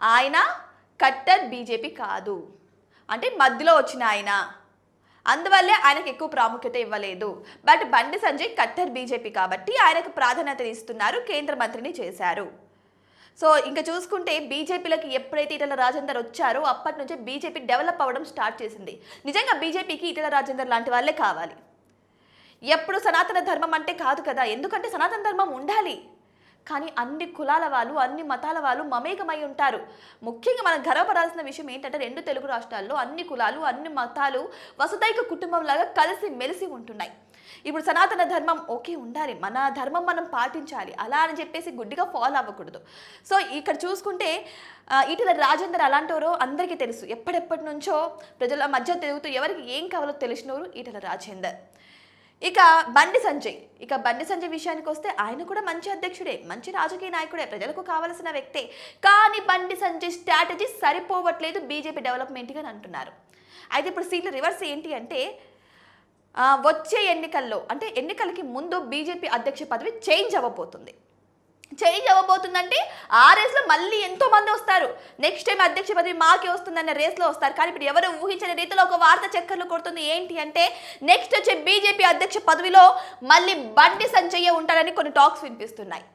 ఆయన cutter BJP కాదు. అంటే మధ్యలో వచ్చిన ఆయన. అందువల్లే ఆయనకు ఎక్కువ ప్రాముఖ్యత ఇవ్వలేదు. But Bandi Sanjay cutter BJP కాబట్టి ఆయనకు ప్రాధాన్యత ఇస్తున్నారు కేంద్ర మంత్రిని చేశారు. సో ఇంకా చూసుకుంటే బీజేపీలోకి ఎప్పుడైతే ఈటల రాజేందర్ వచ్చారో అప్పటి నుంచే బీజేపీ డెవలప్ అవ్వడం స్టార్ట్ చేసింది. నిజంగా బీజేపీకి ఈటల రాజేందర్ లాంటి వాళ్ళే కావాలి. ఎప్పుడు సనాతన ధర్మం అంటే కాదు కదా. ఎందుకంటే సనాతన ధర్మం ఉండాలి. కానీ అన్ని కులాల వాళ్ళు అన్ని మతాల వాళ్ళు మమేకమై ఉంటారు. ముఖ్యంగా మనం గర్వపడాల్సిన విషయం ఏంటంటే రెండు తెలుగు రాష్ట్రాల్లో అన్ని కులాలు అన్ని మతాలు వసుదైక కుటుంబంలాగా కలిసి మెలిసి ఉంటున్నాయి. ఇప్పుడు సనాతన ధర్మం ఓకే ఉండాలి మన ధర్మం మనం పాటించాలి అలా అని చెప్పేసి గుడ్డిగా ఫాలో అవ్వకూడదు. సో ఇక్కడ చూసుకుంటే ఆ, ఈటల రాజేందర్ అలాంటివారో అందరికీ తెలుసు. ఎప్పటిప్పటి నుంచో ప్రజల మధ్య తిరుగుతూ ఎవరికి ఏం కావాలో తెలిసినోరు ఈటల రాజేందర్. ఇక బండి సంజయ్. ఇక బండి సంజయ్ విషయానికి వస్తే ఆయన కూడా మంచి అధ్యక్షుడే మంచి రాజకీయ నాయకుడే ప్రజలకు కావలసిన వ్యక్తే. కానీ బండి సంజయ్ స్ట్రాటజీ సరిపోవట్లేదు బీజేపీ డెవలప్మెంట్గా అని అంటున్నారు. అయితే ఇప్పుడు సీట్ల రివర్స్ ఏంటి అంటే వచ్చే ఎన్నికల్లో అంటే ఎన్నికలకి ముందు బీజేపీ అధ్యక్ష పదవి చేంజ్ అవ్వబోతుంది. చేంజ్ అవ్వబోతుందంటే ఆ రేస్లో మళ్ళీ ఎంతో మంది వస్తారు. నెక్స్ట్ టైం అధ్యక్ష పదవి మాకే వస్తుందన్న రేస్లో వస్తారు. కానీ ఇప్పుడు ఎవరు ఊహించని రీతిలో ఒక వార్త చక్కర్లు కొడుతుంది ఏంటి అంటే నెక్స్ట్ వచ్చే బీజేపీ అధ్యక్ష పదవిలో మళ్ళీ బండి సంజయ్య ఉంటారని కొన్ని టాక్స్ వినిపిస్తున్నాయి.